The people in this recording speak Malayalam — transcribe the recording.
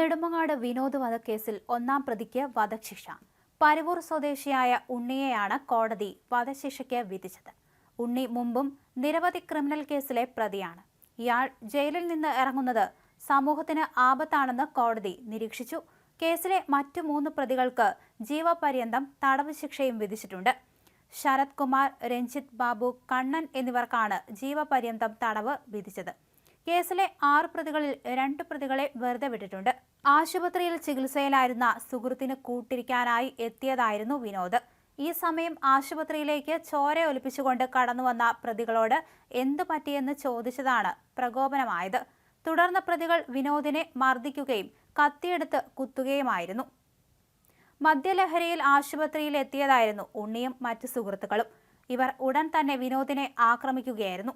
നെടുമങ്ങാട് വിനോദ് വധക്കേസിൽ ഒന്നാം പ്രതിക്ക് വധശിക്ഷ. പരവൂർ സ്വദേശിയായ ഉണ്ണിയെയാണ് കോടതി വധശിക്ഷയ്ക്ക് വിധിച്ചത്. ഉണ്ണി മുമ്പും നിരവധി ക്രിമിനൽ കേസിലെ പ്രതിയാണ്. ഇയാൾ ജയിലിൽ നിന്ന് ഇറങ്ങുന്നത് സമൂഹത്തിന് ആപത്താണെന്ന് കോടതി നിരീക്ഷിച്ചു. കേസിലെ മറ്റു മൂന്ന് പ്രതികൾക്ക് ജീവപര്യന്തം തടവ് ശിക്ഷയും വിധിച്ചിട്ടുണ്ട്. ശരത് കുമാർ രഞ്ജിത് ബാബു കണ്ണൻ എന്നിവർക്കാണ് ജീവപര്യന്തം തടവ് വിധിച്ചത്. കേസിലെ ആറ് പ്രതികളിൽ രണ്ട് പ്രതികളെ വെറുതെ വിട്ടിട്ടുണ്ട്. ആശുപത്രിയിൽ ചികിത്സയിലായിരുന്ന സുഹൃത്തിന് കൂട്ടിരിക്കാനായി എത്തിയതായിരുന്നു വിനോദ്. ഈ സമയം ആശുപത്രിയിലേക്ക് ചോര ഒലിപ്പിച്ചുകൊണ്ട് കടന്നുവന്ന പ്രതികളോട് എന്തു പറ്റിയെന്ന് ചോദിച്ചതാണ് പ്രകോപനമായത്. തുടർന്ന് പ്രതികൾ വിനോദിനെ മർദ്ദിക്കുകയും കത്തിയെടുത്ത് കുത്തുകയുമായിരുന്നു. മദ്യലഹരിയിൽ ആശുപത്രിയിൽ എത്തിയതായിരുന്നു ഉണ്ണിയും മറ്റു സുഹൃത്തുക്കളും. ഇവർ ഉടൻ തന്നെ വിനോദിനെ ആക്രമിക്കുകയായിരുന്നു.